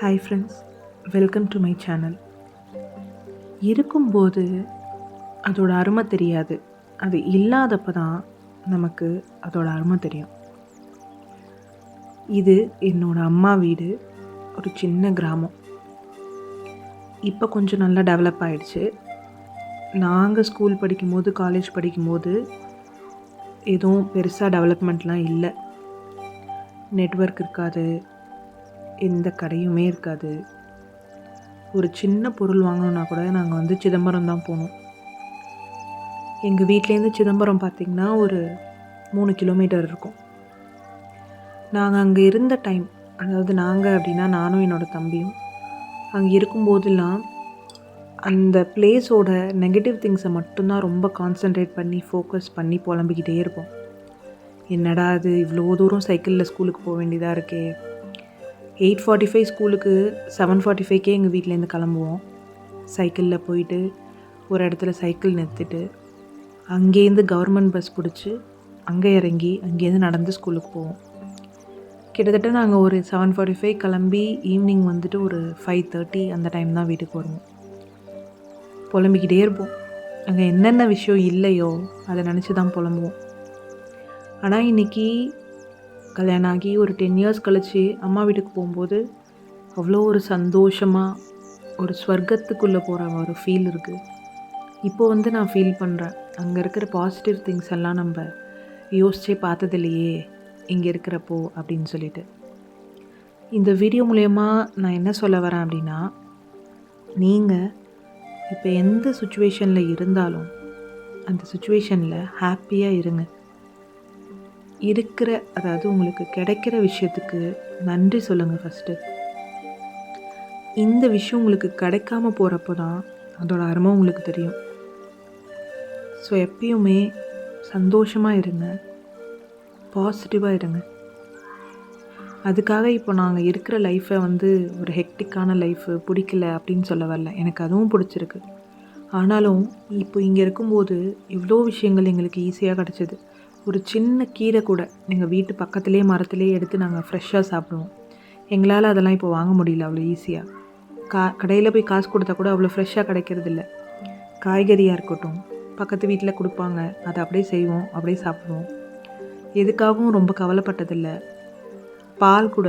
Hi friends welcome to my channel இருக்கும்போது அதோட அருமை தெரியாது. அது இல்லாதப்ப தான் நமக்கு அதோட அருமை தெரியும். இது என்னோட அம்மா வீடு ஒரு சின்ன கிராமம். இப்போ கொஞ்சம் நல்லா டெவலப் ஆகிடுச்சு நாங்கள் ஸ்கூல் படிக்கும்போது காலேஜ் படிக்கும்போது எதுவும் பெருசாக டெவலப்மெண்ட்லாம் இல்லை. நெட்வொர்க் இருக்காது. எந்த கடையுமே இருக்காது. ஒரு சின்ன பொருள் வாங்கணுன்னா கூட நாங்கள் வந்து சிதம்பரம் தான் போனோம் எங்கள் வீட்லேருந்து சிதம்பரம் பார்த்திங்கன்னா ஒரு மூணு கிலோமீட்டர் இருக்கும். நாங்கள் அங்கே இருந்த டைம் அதாவது நாங்கள் அப்படின்னா நானும் என்னோடய தம்பியும் அங்கே இருக்கும்போதெல்லாம் அந்த பிளேஸோட நெகட்டிவ் திங்ஸை மட்டும்தான் ரொம்ப கான்சென்ட்ரேட் பண்ணி ஃபோக்கஸ் பண்ணி புலம்பிக்கிட்டே இருப்போம். என்னடா அது இவ்வளோ தூரம் சைக்கிளில் ஸ்கூலுக்கு போக வேண்டியதாக இருக்கே. எயிட் ஃபார்ட்டி ஃபைவ் ஸ்கூலுக்கு செவன் ஃபார்ட்டி ஃபைவ்க்கே எங்கள் வீட்டிலேருந்து கிளம்புவோம் சைக்கிளில் போயிட்டு ஒரு இடத்துல சைக்கிள் நிறுத்திட்டு அங்கேருந்து கவர்மெண்ட் பஸ் பிடிச்சி அங்கே இறங்கி அங்கேருந்து நடந்து ஸ்கூலுக்கு போவோம். கிட்டத்தட்ட நாங்கள் ஒரு செவன் ஃபார்ட்டி ஃபைவ் கிளம்பி ஈவினிங் வந்துட்டு ஒரு ஃபைவ் தேர்ட்டி அந்த டைம் தான் வீட்டுக்கு வருவோம். புலம்பிக்கிட்டே இருப்போம். அங்கே என்னென்ன விஷயம் இல்லையோ அதை நினச்சி தான் புலம்புவோம். ஆனால் இன்றைக்கி கல்யாணம் ஆகி ஒரு டென் இயர்ஸ் கழித்து அம்மா வீட்டுக்கு போகும்போது அவ்வளோ ஒரு சந்தோஷமாக ஒரு ஸ்வர்க்கத்துக்குள்ளே போகிற ஒரு ஃபீல் இருக்குது இப்போ வந்து நான் ஃபீல் பண்ணுறேன் அங்கே இருக்கிற பாசிட்டிவ் திங்ஸ் எல்லாம் நம்ம யோசிச்சே பார்த்ததில்லையே இங்கே இருக்கிறப்போ அப்படின்னு சொல்லிட்டு. இந்த வீடியோ மூலயமா நான் என்ன சொல்ல வரேன் அப்படின்னா நீங்கள் இப்போ எந்த சுச்சுவேஷனில் இருந்தாலும் அந்த சுச்சுவேஷனில் ஹாப்பியாக இருங்க. இருக்கிற அதாவது உங்களுக்கு கிடைக்கிற விஷயத்துக்கு நன்றி சொல்லுங்கள் ஃபஸ்ட்டு இந்த விஷயம் உங்களுக்கு கிடைக்காம போகிறப்போ தான் அதோட அருமை உங்களுக்கு தெரியும். ஸோ எப்பயுமே சந்தோஷமாக இருங்க. பாசிட்டிவாக இருங்க. அதுக்காக இப்போ நாங்கள் இருக்கிற லைஃப்பை வந்து ஒரு ஹெக்டிக்கான லைஃபு பிடிக்கல அப்படின்னு சொல்ல வரல. எனக்கு அதுவும் பிடிச்சிருக்கு. ஆனாலும் இப்போ இங்கே இருக்கும்போது இவ்வளோ விஷயங்கள் எங்களுக்கு ஈஸியாக கிடச்சிது. ஒரு சின்ன கீரை கூட எங்கள் வீட்டு பக்கத்துலேயே மரத்துலேயே எடுத்து நாங்கள் ஃப்ரெஷ்ஷாக சாப்பிடுவோம். எங்களால் அதெல்லாம் இப்போ வாங்க முடியல அவ்வளோ ஈஸியாக கா கடையில் போய் காசு கொடுத்தா கூட அவ்வளோ ஃப்ரெஷ்ஷாக கிடைக்கிறதில்ல. காய்கறியாக இருக்கட்டும் பக்கத்து வீட்டில் கொடுப்பாங்க அதை அப்படியே செய்வோம் அப்படியே சாப்பிடுவோம். எதுக்காகவும் ரொம்ப கவலைப்பட்டதில்லை. பால் கூட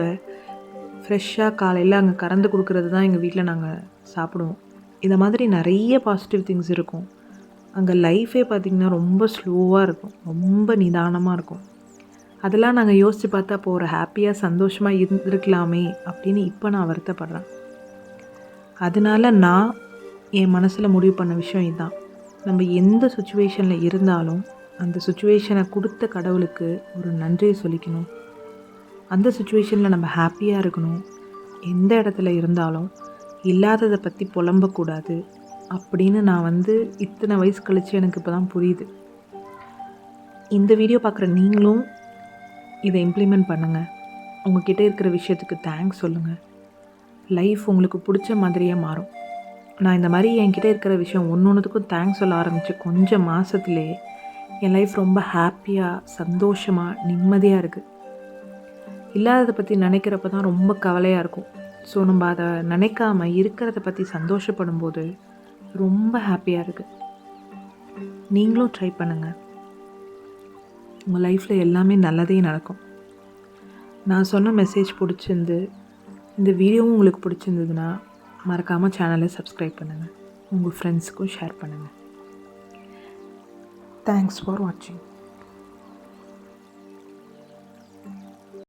ஃப்ரெஷ்ஷாக காலையில் அங்கே கறந்து கொடுக்குறது தான் எங்கள் வீட்டில் நாங்கள் சாப்பிடுவோம். இந்த மாதிரி நிறைய பாசிட்டிவ் திங்ஸ் இருக்கும். அங்கே லைஃபே பார்த்திங்கன்னா ரொம்ப ஸ்லோவாக இருக்கும். ரொம்ப நிதானமாக இருக்கும். அதெல்லாம் நாங்கள் யோசித்து பார்த்தா அப்போ ஒரு ஹாப்பியாக சந்தோஷமாக இருந்திருக்கலாமே அப்படின்னு இப்போ நான் வருத்தப்படுறேன். அதனால நான் என் மனசில் முடிவு பண்ண விஷயம் இதுதான் நம்ம எந்த சுச்சுவேஷனில் இருந்தாலும் அந்த சுச்சுவேஷனை கொடுத்த கடவுளுக்கு ஒரு நன்றியை சொல்லிக்கணும். அந்த சுச்சுவேஷனில் நம்ம ஹாப்பியாக இருக்கணும். எந்த இடத்துல இருந்தாலும் இல்லாததை பற்றி புலம்பக்கூடாது. அப்படின்னு நான் வந்து இத்தனை வயசு கழித்து எனக்கு இப்போ தான் புரியுது. இந்த வீடியோ பார்க்குற நீங்களும் இதை இம்ப்ளிமெண்ட் பண்ணுங்கள் உங்ககிட்ட இருக்கிற விஷயத்துக்கு தேங்க்ஸ் சொல்லுங்கள் லைஃப் உங்களுக்கு பிடிச்ச மாதிரியே மாறும். நான் இந்த மாதிரி என்கிட்ட இருக்கிற விஷயம் ஒன்று ஒன்றுத்துக்கும் தேங்க்ஸ் சொல்ல ஆரம்பித்து கொஞ்சம் மாதத்துலேயே என் லைஃப் ரொம்ப ஹாப்பியாக சந்தோஷமாக நிம்மதியாக இருக்குது இல்லாததை பற்றி நினைக்கிறப்ப தான் ரொம்ப கவலையாக இருக்கும். ஸோ நம்ம அதை நினைக்காம இருக்கிறத பற்றி சந்தோஷப்படும் போது ரொம்ப ஹாப்பியாக இருக்குது நீங்களும் ட்ரை பண்ணுங்கள் உங்கள் லைஃப்பில் எல்லாமே நல்லதே நடக்கும். நான் சொன்ன மெசேஜ் பிடிச்சிருந்து இந்த வீடியோவும் உங்களுக்கு பிடிச்சிருந்ததுன்னா மறக்காமல் சேனலை சப்ஸ்கிரைப் பண்ணுங்கள் உங்கள் ஃப்ரெண்ட்ஸுக்கும் ஷேர் பண்ணுங்கள் தேங்க்ஸ் ஃபார் வாட்சிங்